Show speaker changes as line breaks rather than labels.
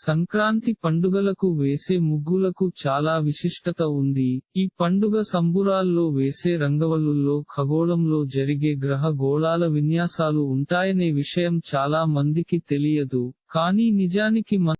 సంక్రాంతి పండుగలకు వేసే ముగ్గులకు చాలా విశిష్టత ఉంది. ఈ పండుగ సంబురాల్లో వేసే రంగవల్లుల్లో ఖగోళంలో జరిగే గ్రహ గోళాల విన్యాసాలు ఉంటాయనే విషయం చాలా మందికి తెలియదు. కానీ నిజానికి మన